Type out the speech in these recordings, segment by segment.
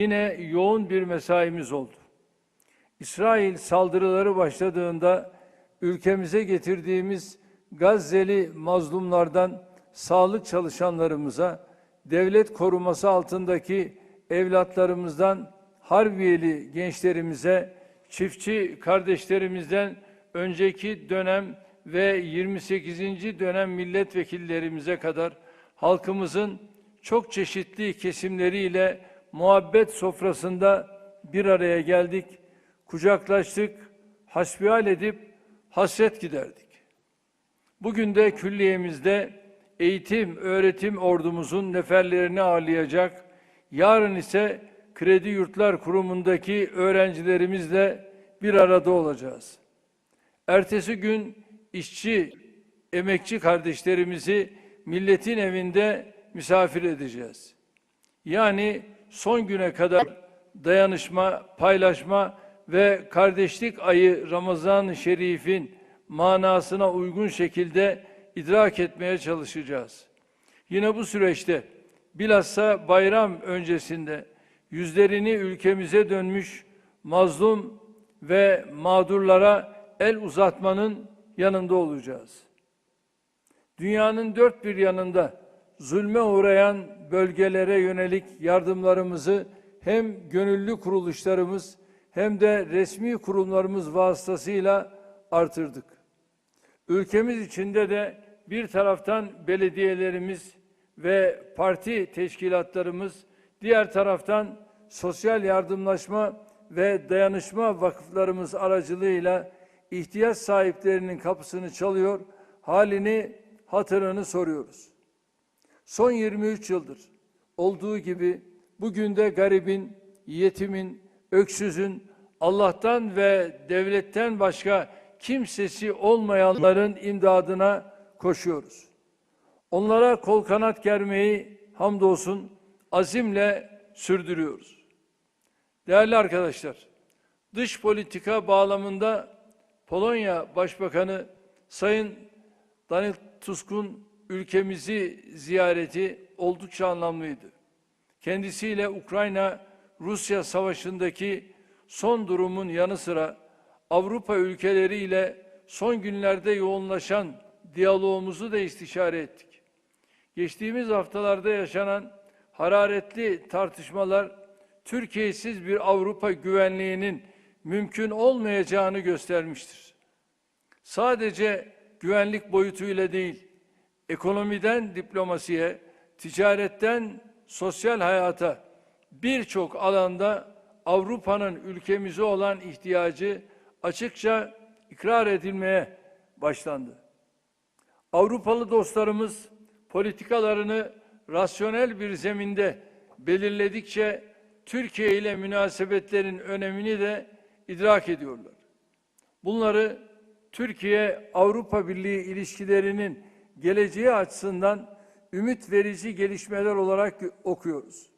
Yine yoğun bir mesaimiz oldu. İsrail saldırıları başladığında ülkemize getirdiğimiz Gazze'li mazlumlardan sağlık çalışanlarımıza, devlet koruması altındaki evlatlarımızdan harbiyeli gençlerimize, çiftçi kardeşlerimizden önceki dönem ve 28. dönem milletvekillerimize kadar halkımızın çok çeşitli kesimleriyle muhabbet sofrasında bir araya geldik, kucaklaştık, hasbihal edip hasret giderdik. Bugün de külliyemizde eğitim, öğretim ordumuzun neferlerini ağırlayacak, yarın ise Kredi Yurtlar Kurumu'ndaki öğrencilerimizle bir arada olacağız. Ertesi gün işçi, emekçi kardeşlerimizi milletin evinde misafir edeceğiz. Yani son güne kadar dayanışma, paylaşma ve kardeşlik ayı Ramazan-ı Şerif'in manasına uygun şekilde idrak etmeye çalışacağız. Yine bu süreçte bilhassa bayram öncesinde yüzlerini ülkemize dönmüş mazlum ve mağdurlara el uzatmanın yanında olacağız. Dünyanın dört bir yanında zulme uğrayan bölgelere yönelik yardımlarımızı hem gönüllü kuruluşlarımız hem de resmi kurumlarımız vasıtasıyla artırdık. Ülkemiz içinde de bir taraftan belediyelerimiz ve parti teşkilatlarımız, diğer taraftan sosyal yardımlaşma ve dayanışma vakıflarımız aracılığıyla ihtiyaç sahiplerinin kapısını çalıyor, halini, hatırını soruyoruz. Son 23 yıldır olduğu gibi bugün de garibin, yetimin, öksüzün, Allah'tan ve devletten başka kimsesi olmayanların imdadına koşuyoruz. Onlara kol kanat germeyi hamdolsun azimle sürdürüyoruz. Değerli arkadaşlar, dış politika bağlamında Polonya Başbakanı Sayın Donald Tusk'un ülkemizi ziyareti oldukça anlamlıydı. Kendisiyle Ukrayna-Rusya savaşındaki son durumun yanı sıra Avrupa ülkeleriyle son günlerde yoğunlaşan diyalogumuzu da istişare ettik. Geçtiğimiz haftalarda yaşanan hararetli tartışmalar Türkiye'siz bir Avrupa güvenliğinin mümkün olmayacağını göstermiştir. Sadece güvenlik boyutuyla değil, ekonomiden diplomasiye, ticaretten sosyal hayata birçok alanda Avrupa'nın ülkemize olan ihtiyacı açıkça ikrar edilmeye başlandı. Avrupalı dostlarımız politikalarını rasyonel bir zeminde belirledikçe Türkiye ile münasebetlerin önemini de idrak ediyorlar. Bunları Türkiye-Avrupa Birliği ilişkilerinin geleceği açısından ümit verici gelişmeler olarak okuyoruz.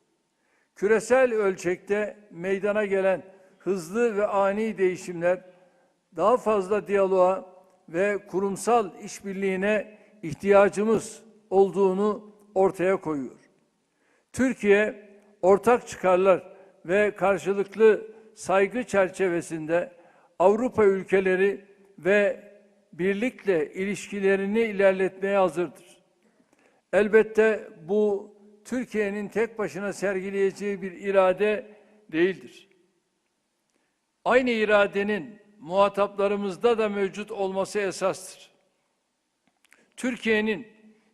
Küresel ölçekte meydana gelen hızlı ve ani değişimler daha fazla diyaloğa ve kurumsal işbirliğine ihtiyacımız olduğunu ortaya koyuyor. Türkiye ortak çıkarlar ve karşılıklı saygı çerçevesinde Avrupa ülkeleri ve birlikle ilişkilerini ilerletmeye hazırdır. Elbette bu Türkiye'nin tek başına sergileyeceği bir irade değildir. Aynı iradenin muhataplarımızda da mevcut olması esastır. Türkiye'nin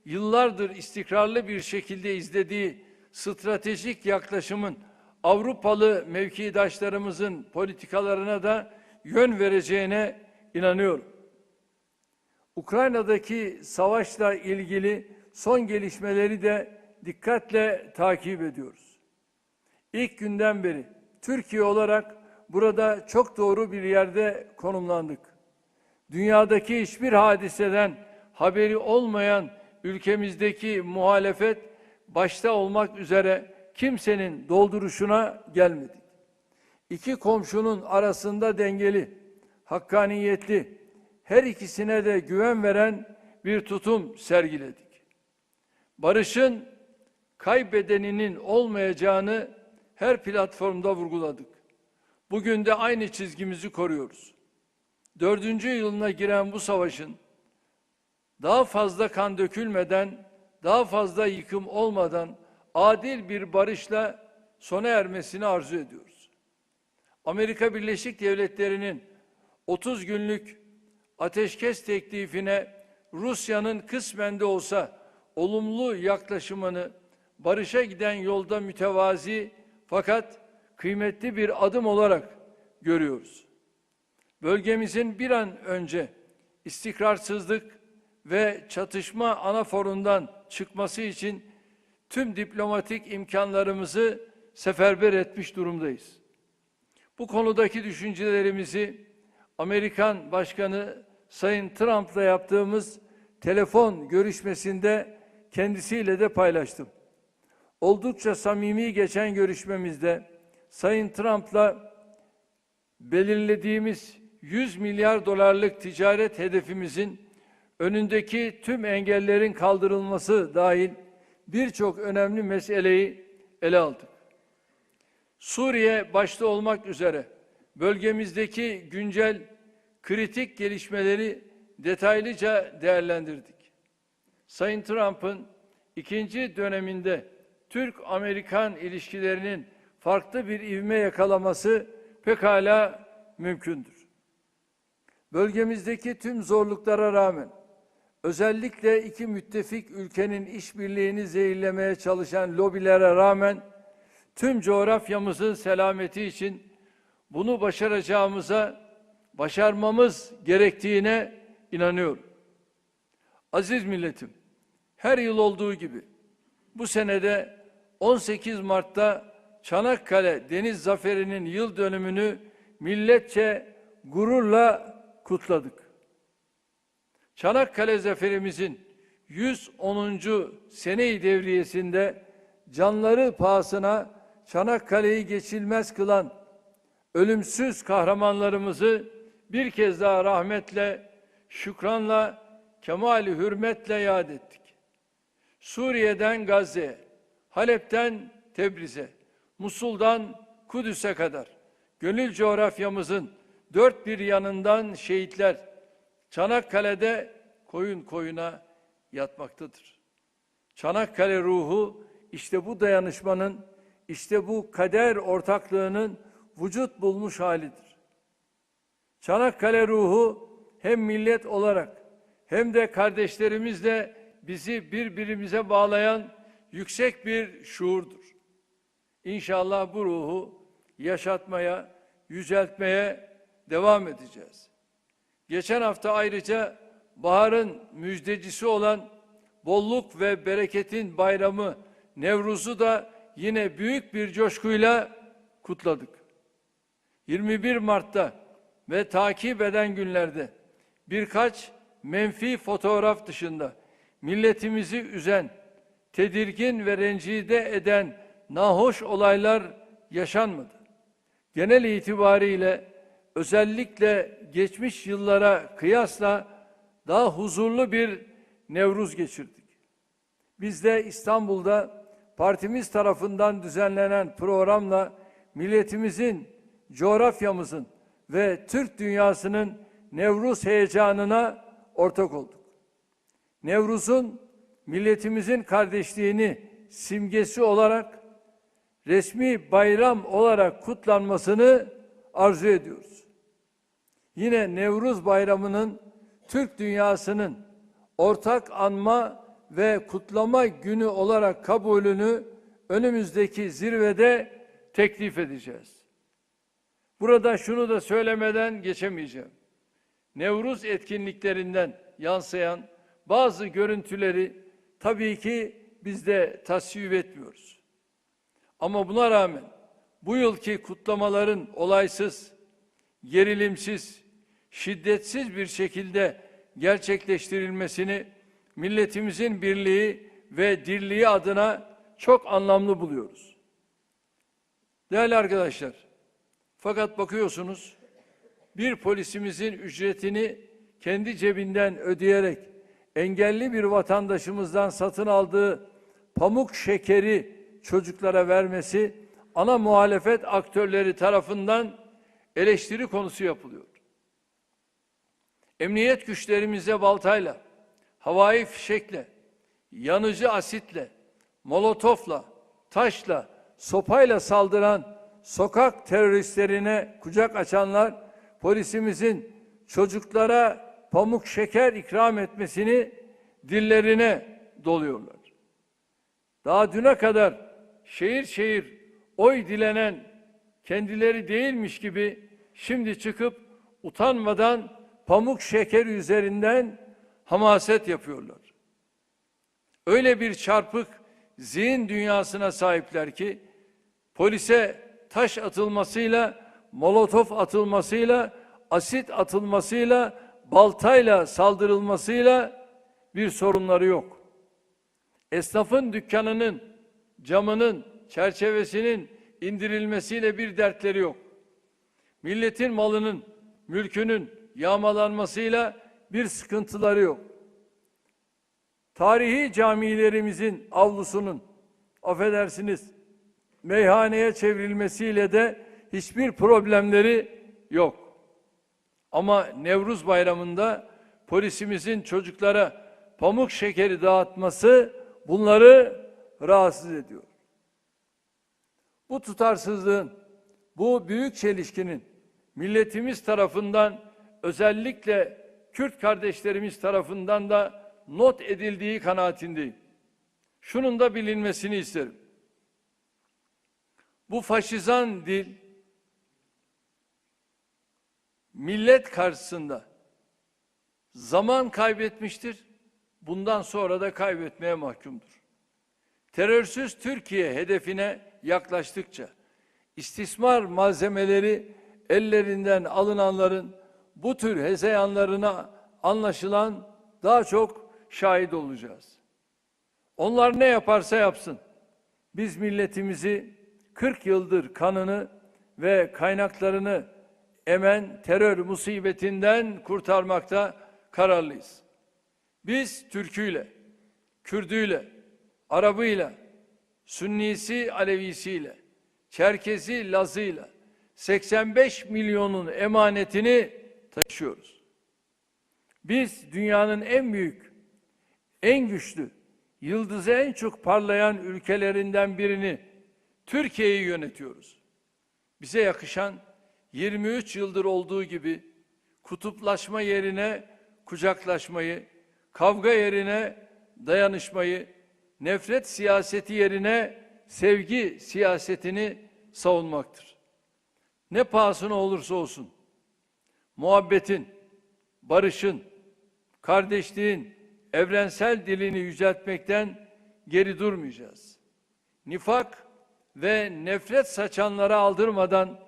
yıllardır istikrarlı bir şekilde izlediği stratejik yaklaşımın Avrupalı mevkidaşlarımızın politikalarına da yön vereceğine inanıyorum. Ukrayna'daki savaşla ilgili son gelişmeleri de dikkatle takip ediyoruz. İlk günden beri Türkiye olarak burada çok doğru bir yerde konumlandık. Dünyadaki hiçbir hadiseden haberi olmayan ülkemizdeki muhalefet başta olmak üzere kimsenin dolduruşuna gelmedik. İki komşunun arasında dengeli, hakkaniyetli, her ikisine de güven veren bir tutum sergiledik. Barışın kaybedeninin olmayacağını her platformda vurguladık. Bugün de aynı çizgimizi koruyoruz. Dördüncü yılına giren bu savaşın daha fazla kan dökülmeden, daha fazla yıkım olmadan adil bir barışla sona ermesini arzu ediyoruz. Amerika Birleşik Devletleri'nin 30 günlük ateşkes teklifine Rusya'nın kısmen de olsa olumlu yaklaşımını barışa giden yolda mütevazi fakat kıymetli bir adım olarak görüyoruz. Bölgemizin bir an önce istikrarsızlık ve çatışma anaforundan çıkması için tüm diplomatik imkanlarımızı seferber etmiş durumdayız. Bu konudaki düşüncelerimizi Amerikan Başkanı Sayın Trump'la yaptığımız telefon görüşmesinde kendisiyle de paylaştım. Oldukça samimi geçen görüşmemizde Sayın Trump'la belirlediğimiz 100 milyar dolarlık ticaret hedefimizin önündeki tüm engellerin kaldırılması dahil birçok önemli meseleyi ele aldık. Suriye başta olmak üzere bölgemizdeki güncel kritik gelişmeleri detaylıca değerlendirdik. Sayın Trump'ın ikinci döneminde Türk-Amerikan ilişkilerinin farklı bir ivme yakalaması pekala mümkündür. Bölgemizdeki tüm zorluklara rağmen özellikle iki müttefik ülkenin işbirliğini zehirlemeye çalışan lobilere rağmen tüm coğrafyamızın selameti için bunu başaracağımıza, başarmamız gerektiğine inanıyorum. Aziz milletim, her yıl olduğu gibi bu senede 18 Mart'ta Çanakkale Deniz Zaferi'nin yıl dönümünü milletçe gururla kutladık. Çanakkale Zaferimizin 110. seneyi devriyesinde canları pahasına Çanakkale'yi geçilmez kılan ölümsüz kahramanlarımızı bir kez daha rahmetle, şükranla, kemali hürmetle yad ettik. Suriye'den Gazze'ye, Halep'ten Tebriz'e, Musul'dan Kudüs'e kadar gönül coğrafyamızın dört bir yanından şehitler Çanakkale'de koyun koyuna yatmaktadır. Çanakkale ruhu işte bu dayanışmanın, işte bu kader ortaklığının vücut bulmuş halidir. Çanakkale ruhu hem millet olarak hem de kardeşlerimizle bizi birbirimize bağlayan yüksek bir şuurdur. İnşallah bu ruhu yaşatmaya, yüceltmeye devam edeceğiz. Geçen hafta ayrıca baharın müjdecisi olan bolluk ve bereketin bayramı Nevruz'u da yine büyük bir coşkuyla kutladık. 21 Mart'ta ve takip eden günlerde birkaç menfi fotoğraf dışında milletimizi üzen, tedirgin ve rencide eden nahoş olaylar yaşanmadı. Genel itibariyle özellikle geçmiş yıllara kıyasla daha huzurlu bir Nevruz geçirdik. Biz de İstanbul'da partimiz tarafından düzenlenen programla milletimizin, coğrafyamızın ve Türk dünyasının Nevruz heyecanına ortak olduk. Nevruz'un milletimizin kardeşliğini simgesi olarak resmi bayram olarak kutlanmasını arzu ediyoruz. Yine Nevruz Bayramı'nın Türk dünyasının ortak anma ve kutlama günü olarak kabulünü önümüzdeki zirvede teklif edeceğiz. Burada şunu da söylemeden geçemeyeceğim. Nevruz etkinliklerinden yansıyan bazı görüntüleri tabii ki biz de tasvip etmiyoruz. Ama buna rağmen bu yılki kutlamaların olaysız, gerilimsiz, şiddetsiz bir şekilde gerçekleştirilmesini milletimizin birliği ve dirliği adına çok anlamlı buluyoruz. Değerli arkadaşlar, fakat bakıyorsunuz bir polisimizin ücretini kendi cebinden ödeyerek engelli bir vatandaşımızdan satın aldığı pamuk şekeri çocuklara vermesi ana muhalefet aktörleri tarafından eleştiri konusu yapılıyor. Emniyet güçlerimize baltayla, havai fişekle, yanıcı asitle, molotofla, taşla, sopayla saldıran sokak teröristlerine kucak açanlar polisimizin çocuklara pamuk şeker ikram etmesini dillerine doluyorlar. Daha düne kadar şehir şehir oy dilenen kendileri değilmiş gibi şimdi çıkıp utanmadan pamuk şeker üzerinden hamaset yapıyorlar. Öyle bir çarpık zihin dünyasına sahipler ki polise taş atılmasıyla, molotof atılmasıyla, asit atılmasıyla, baltayla saldırılmasıyla bir sorunları yok. Esnafın dükkanının, camının, çerçevesinin indirilmesiyle bir dertleri yok. Milletin malının, mülkünün yağmalanmasıyla bir sıkıntıları yok. Tarihi camilerimizin avlusunun, affedersiniz, meyhaneye çevrilmesiyle de hiçbir problemleri yok. Ama Nevruz Bayramı'nda polisimizin çocuklara pamuk şekeri dağıtması bunları rahatsız ediyor. Bu tutarsızlığın, bu büyük çelişkinin milletimiz tarafından özellikle Kürt kardeşlerimiz tarafından da not edildiği kanaatindeyim. Şunun da bilinmesini isterim. Bu faşizan dil millet karşısında zaman kaybetmiştir. Bundan sonra da kaybetmeye mahkumdur. Terörsüz Türkiye hedefine yaklaştıkça istismar malzemeleri ellerinden alınanların bu tür hezeyanlarına anlaşılan daha çok şahit olacağız. Onlar ne yaparsa yapsın. Biz milletimizi 40 yıldır kanını ve kaynaklarını emen terör musibetinden kurtarmakta kararlıyız. Biz Türküyle, Kürdüyle, Arabıyla, Sünnisi Alevisiyle, Çerkezi Lazıyla 85 milyonun emanetini taşıyoruz. Biz dünyanın en büyük, en güçlü, yıldızı en çok parlayan ülkelerinden birini Türkiye'yi yönetiyoruz. Bize yakışan 23 yıldır olduğu gibi kutuplaşma yerine kucaklaşmayı, kavga yerine dayanışmayı, nefret siyaseti yerine sevgi siyasetini savunmaktır. Ne pahasına olursa olsun muhabbetin, barışın, kardeşliğin evrensel dilini yüceltmekten geri durmayacağız. Nifak ve nefret saçanlara aldırmadan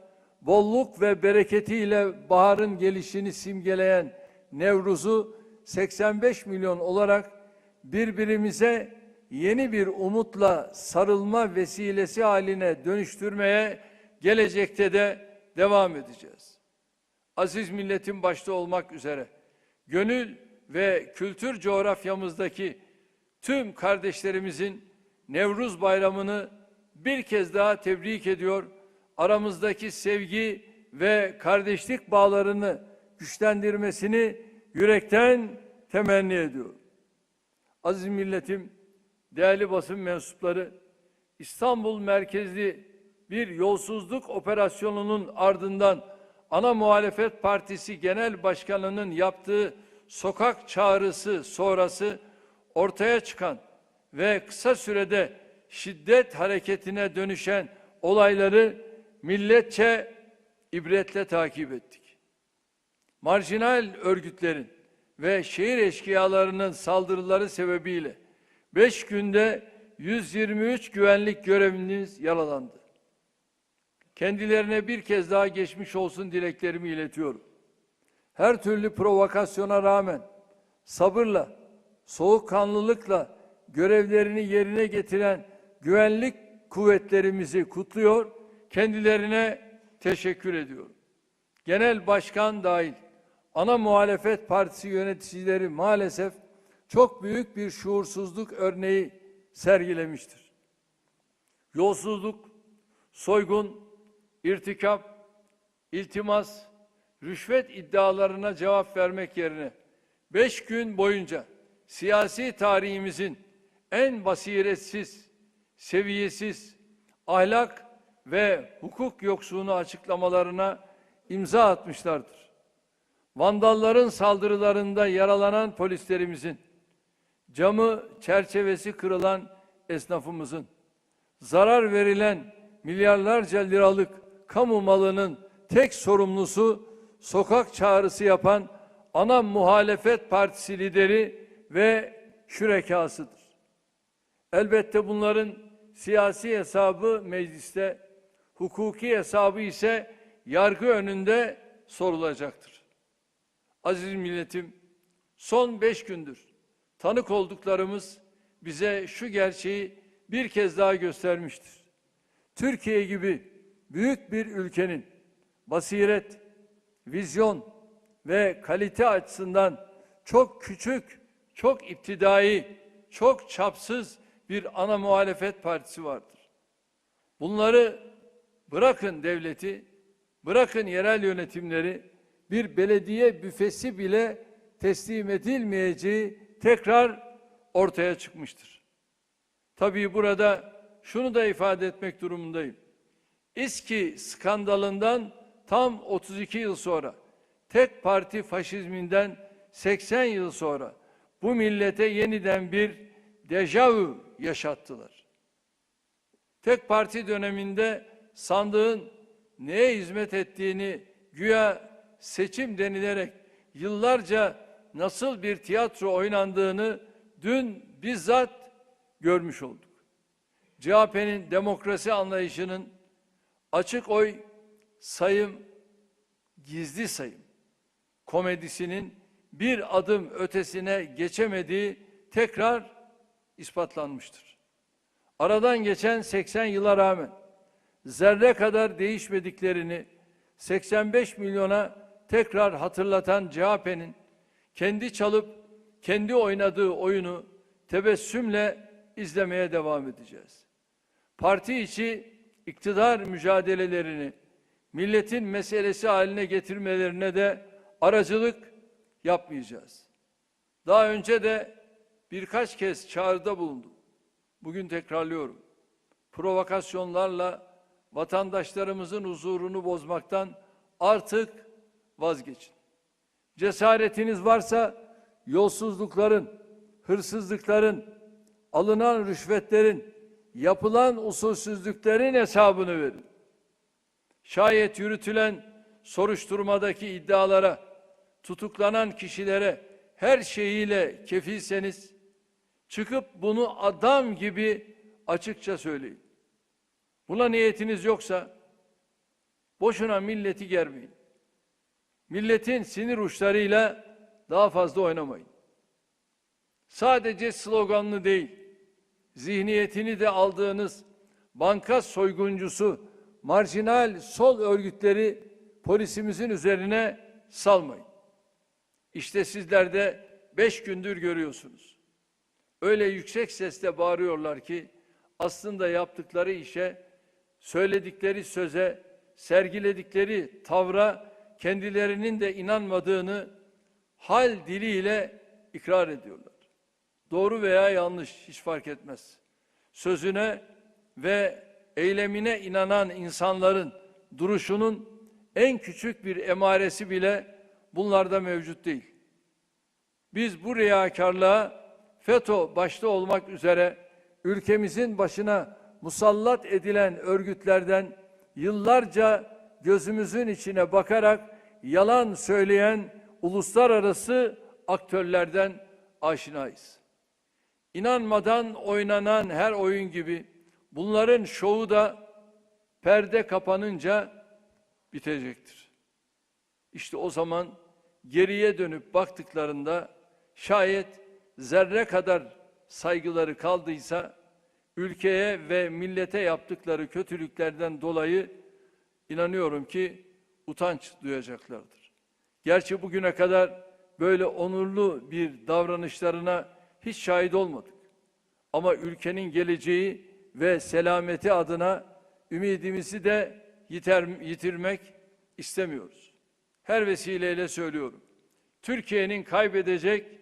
bolluk ve bereketiyle baharın gelişini simgeleyen Nevruz'u 85 milyon olarak birbirimize yeni bir umutla sarılma vesilesi haline dönüştürmeye gelecekte de devam edeceğiz. Aziz milletin başta olmak üzere gönül ve kültür coğrafyamızdaki tüm kardeşlerimizin Nevruz Bayramı'nı bir kez daha tebrik ediyor. Aramızdaki sevgi ve kardeşlik bağlarını güçlendirmesini yürekten temenni ediyor. Aziz milletim, değerli basın mensupları, İstanbul merkezli bir yolsuzluk operasyonunun ardından ana muhalefet partisi genel başkanının yaptığı sokak çağrısı sonrası ortaya çıkan ve kısa sürede şiddet hareketine dönüşen olayları milletçe ibretle takip ettik. Marjinal örgütlerin ve şehir eşkıyalarının saldırıları sebebiyle 5 günde 123 güvenlik görevliniz yaralandı. Kendilerine bir kez daha geçmiş olsun dileklerimi iletiyorum. Her türlü provokasyona rağmen sabırla, soğukkanlılıkla görevlerini yerine getiren güvenlik kuvvetlerimizi kutluyor, kendilerine teşekkür ediyorum. Genel başkan dahil ana muhalefet partisi yöneticileri maalesef çok büyük bir şuursuzluk örneği sergilemiştir. Yolsuzluk, soygun, irtikap, iltimas, rüşvet iddialarına cevap vermek yerine beş gün boyunca siyasi tarihimizin en basiretsiz, seviyesiz, ahlak ve hukuk yoksuğunu açıklamalarına imza atmışlardır. Vandalların saldırılarında yaralanan polislerimizin, camı çerçevesi kırılan esnafımızın, zarar verilen milyarlarca liralık kamu malının tek sorumlusu sokak çağrısı yapan ana muhalefet partisi lideri ve şürekasıdır. Elbette bunların siyasi hesabı mecliste, hukuki hesabı ise yargı önünde sorulacaktır. Aziz milletim, son beş gündür tanık olduklarımız bize şu gerçeği bir kez daha göstermiştir. Türkiye gibi büyük bir ülkenin basiret, vizyon ve kalite açısından çok küçük, çok iptidai, çok çapsız bir ana muhalefet partisi vardır. Bunları bırakın devleti, bırakın yerel yönetimleri, bir belediye büfesi bile teslim edilmeyeceği tekrar ortaya çıkmıştır. Tabii burada şunu da ifade etmek durumundayım. İSKİ skandalından tam 32 yıl sonra, tek parti faşizminden 80 yıl sonra bu millete yeniden bir dejavu yaşattılar. Tek parti döneminde sandığın neye hizmet ettiğini güya seçim denilerek yıllarca nasıl bir tiyatro oynandığını dün bizzat görmüş olduk. CHP'nin demokrasi anlayışının açık oy sayım, gizli sayım komedisinin bir adım ötesine geçemediği tekrar ispatlanmıştır. Aradan geçen 80 yıla rağmen zerre kadar değişmediklerini 85 milyona tekrar hatırlatan CHP'nin kendi çalıp kendi oynadığı oyunu tebessümle izlemeye devam edeceğiz. Parti içi iktidar mücadelelerini milletin meselesi haline getirmelerine de aracılık yapmayacağız. Daha önce de birkaç kez çağrıda bulundum. Bugün tekrarlıyorum. Provokasyonlarla vatandaşlarımızın huzurunu bozmaktan artık vazgeçin. Cesaretiniz varsa yolsuzlukların, hırsızlıkların, alınan rüşvetlerin, yapılan usulsüzlüklerin hesabını verin. Şayet yürütülen soruşturmadaki iddialara, tutuklanan kişilere her şeyiyle kefilseniz, çıkıp bunu adam gibi açıkça söyleyin. Buna niyetiniz yoksa, boşuna milleti germeyin. Milletin sinir uçlarıyla daha fazla oynamayın. Sadece sloganlı değil, zihniyetini de aldığınız banka soyguncusu, marjinal sol örgütleri polisimizin üzerine salmayın. İşte sizler de beş gündür görüyorsunuz. Öyle yüksek sesle bağırıyorlar ki aslında yaptıkları işe, söyledikleri söze, sergiledikleri tavra kendilerinin de inanmadığını hal diliyle ikrar ediyorlar. Doğru veya yanlış hiç fark etmez. Sözüne ve eylemine inanan insanların duruşunun en küçük bir emaresi bile bunlarda mevcut değil. Biz bu riyakarlığa FETÖ başta olmak üzere ülkemizin başına musallat edilen örgütlerden yıllarca gözümüzün içine bakarak yalan söyleyen uluslararası aktörlerden aşinayız. İnanmadan oynanan her oyun gibi bunların şovu da perde kapanınca bitecektir. İşte o zaman geriye dönüp baktıklarında şayet zerre kadar saygıları kaldıysa ülkeye ve millete yaptıkları kötülüklerden dolayı inanıyorum ki utanç duyacaklardır. Gerçi bugüne kadar böyle onurlu bir davranışlarına hiç şahit olmadık. Ama ülkenin geleceği ve selameti adına ümidimizi de yiter, yitirmek istemiyoruz. Her vesileyle söylüyorum. Türkiye'nin kaybedecek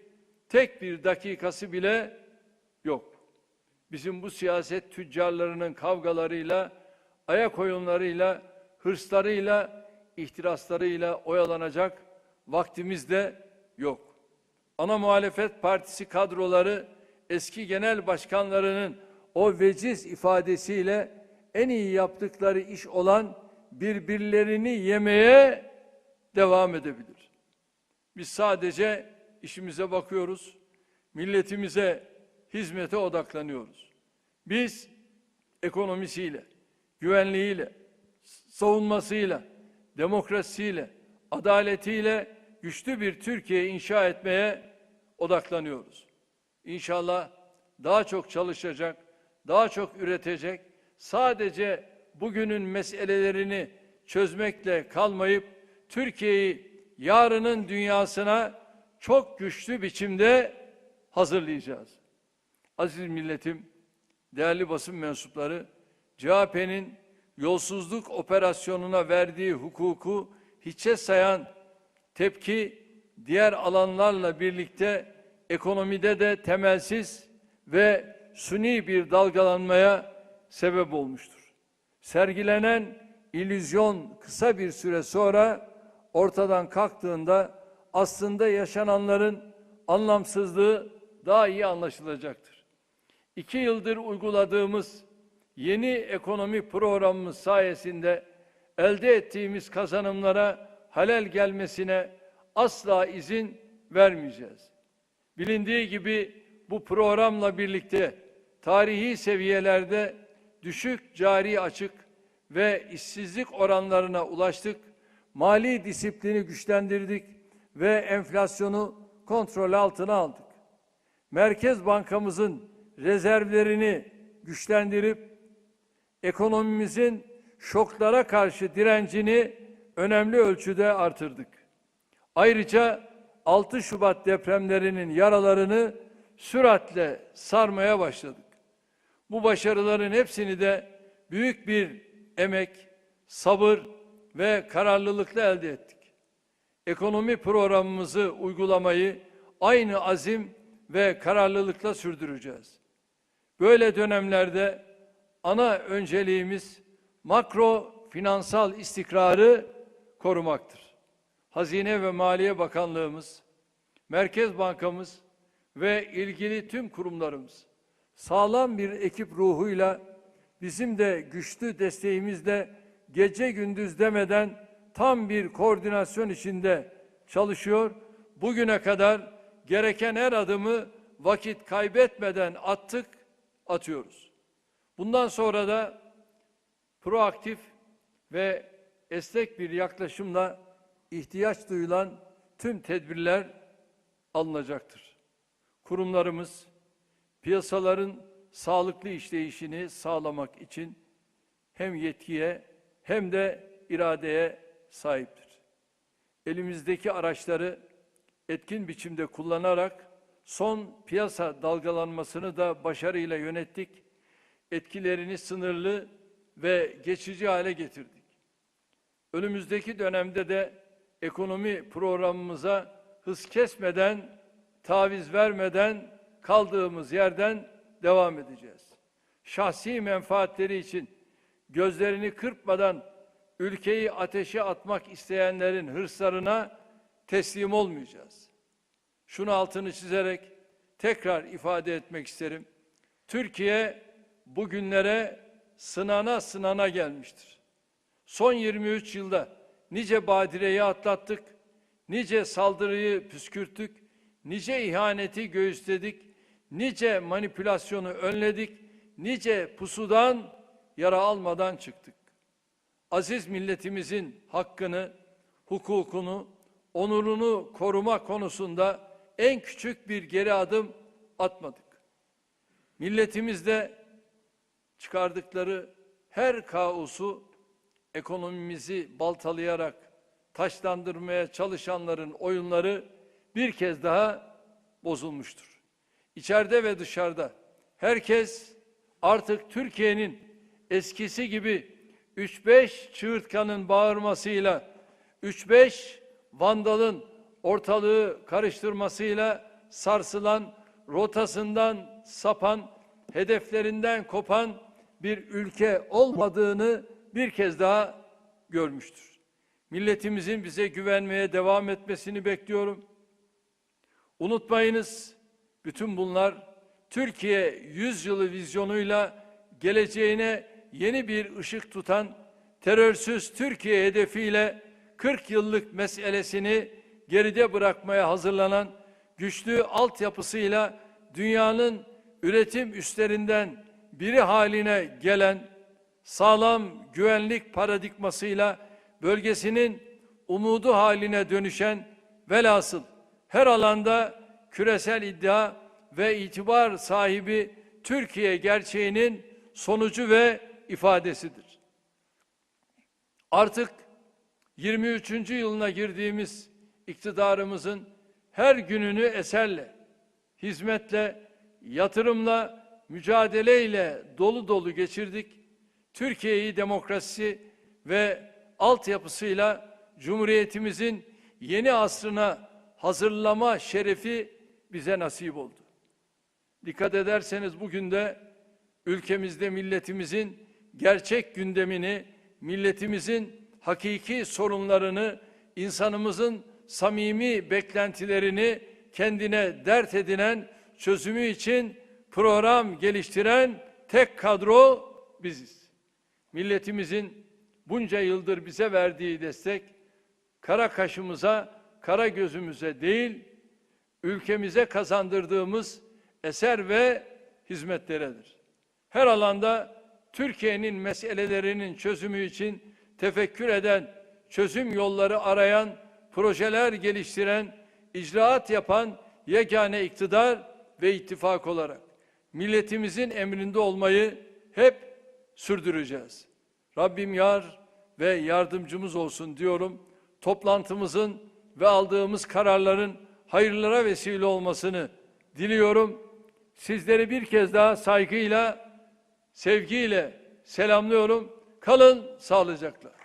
tek bir dakikası bile yok. Bizim bu siyaset tüccarlarının kavgalarıyla, ayak oyunlarıyla, hırslarıyla, ihtiraslarıyla oyalanacak vaktimiz de yok. Ana muhalefet partisi kadroları eski genel başkanlarının o veciz ifadesiyle en iyi yaptıkları iş olan birbirlerini yemeye devam edebilir. Biz sadece işimize bakıyoruz, milletimize hizmete odaklanıyoruz. Biz ekonomisiyle, güvenliğiyle, savunmasıyla, demokrasiyle, adaletiyle güçlü bir Türkiye inşa etmeye odaklanıyoruz. İnşallah daha çok çalışacak, daha çok üretecek, sadece bugünün meselelerini çözmekle kalmayıp Türkiye'yi yarının dünyasına çok güçlü biçimde hazırlayacağız. Aziz milletim, değerli basın mensupları, CHP'nin yolsuzluk operasyonuna verdiği hukuku hiçe sayan tepki diğer alanlarla birlikte ekonomide de temelsiz ve suni bir dalgalanmaya sebep olmuştur. Sergilenen illüzyon kısa bir süre sonra ortadan kalktığında aslında yaşananların anlamsızlığı daha iyi anlaşılacaktır. İki yıldır uyguladığımız yeni ekonomi programımız sayesinde elde ettiğimiz kazanımlara halel gelmesine asla izin vermeyeceğiz. Bilindiği gibi bu programla birlikte tarihi seviyelerde düşük cari açık ve işsizlik oranlarına ulaştık. Mali disiplini güçlendirdik ve enflasyonu kontrol altına aldık. Merkez Bankamızın rezervlerini güçlendirip ekonomimizin şoklara karşı direncini önemli ölçüde artırdık. Ayrıca 6 Şubat depremlerinin yaralarını süratle sarmaya başladık. Bu başarıların hepsini de büyük bir emek, sabır ve kararlılıkla elde ettik. Ekonomi programımızı uygulamayı aynı azim ve kararlılıkla sürdüreceğiz. Böyle dönemlerde ana önceliğimiz makro finansal istikrarı korumaktır. Hazine ve Maliye Bakanlığımız, Merkez Bankamız ve ilgili tüm kurumlarımız sağlam bir ekip ruhuyla bizim de güçlü desteğimizle gece gündüz demeden tam bir koordinasyon içinde çalışıyor. Bugüne kadar gereken her adımı vakit kaybetmeden attık, atıyoruz. Bundan sonra da proaktif ve esnek bir yaklaşımla ihtiyaç duyulan tüm tedbirler alınacaktır. Kurumlarımız piyasaların sağlıklı işleyişini sağlamak için hem yetkiye hem de iradeye sahiptir. Elimizdeki araçları etkin biçimde kullanarak son piyasa dalgalanmasını da başarıyla yönettik. Etkilerini sınırlı ve geçici hale getirdik. Önümüzdeki dönemde de ekonomi programımıza hız kesmeden, taviz vermeden kaldığımız yerden devam edeceğiz. Şahsi menfaatleri için gözlerini kırpmadan ülkeyi ateşe atmak isteyenlerin hırslarına teslim olmayacağız. Şunu altını çizerek tekrar ifade etmek isterim. Türkiye bugünlere sınana sınana gelmiştir. Son 23 yılda nice badireyi atlattık, nice saldırıyı püskürttük, nice ihaneti göğüsledik, nice manipülasyonu önledik, nice pusudan yara almadan çıktık. Aziz milletimizin hakkını, hukukunu, onurunu koruma konusunda en küçük bir geri adım atmadık. Milletimizde çıkardıkları her kaosu ekonomimizi baltalayarak taşlandırmaya çalışanların oyunları bir kez daha bozulmuştur. İçeride ve dışarıda herkes artık Türkiye'nin eskisi gibi 3-5 çığırtkanın bağırmasıyla, 3-5 vandalın ortalığı karıştırmasıyla sarsılan, rotasından sapan, hedeflerinden kopan bir ülke olmadığını bir kez daha görmüştür. Milletimizin bize güvenmeye devam etmesini bekliyorum. Unutmayınız, bütün bunlar Türkiye yüzyılı vizyonuyla geleceğine yeni bir ışık tutan terörsüz Türkiye hedefiyle 40 yıllık meselesini geride bırakmaya hazırlanan güçlü altyapısıyla dünyanın üretim üstlerinden biri haline gelen sağlam güvenlik paradigmasıyla bölgesinin umudu haline dönüşen velhasıl her alanda küresel iddia ve itibar sahibi Türkiye gerçeğinin sonucu ve ifadesidir. Artık 23. yılına girdiğimiz iktidarımızın her gününü eserle, hizmetle, yatırımla, mücadeleyle dolu dolu geçirdik. Türkiye'yi demokrasi ve altyapısıyla Cumhuriyetimizin yeni asrına hazırlama şerefi bize nasip oldu. Dikkat ederseniz bugün de ülkemizde milletimizin gerçek gündemini, milletimizin hakiki sorunlarını, insanımızın samimi beklentilerini kendine dert edinen, çözümü için program geliştiren tek kadro biziz. Milletimizin bunca yıldır bize verdiği destek, kara kaşımıza, kara gözümüze değil, ülkemize kazandırdığımız eser ve hizmetleredir. Her alanda Türkiye'nin meselelerinin çözümü için tefekkür eden, çözüm yolları arayan, projeler geliştiren, icraat yapan yegane iktidar ve ittifak olarak milletimizin emrinde olmayı hep sürdüreceğiz. Rabbim yar ve yardımcımız olsun diyorum. Toplantımızın ve aldığımız kararların hayırlara vesile olmasını diliyorum. Sizleri bir kez daha saygıyla, sevgiyle selamlıyorum. Kalın sağlıcakla.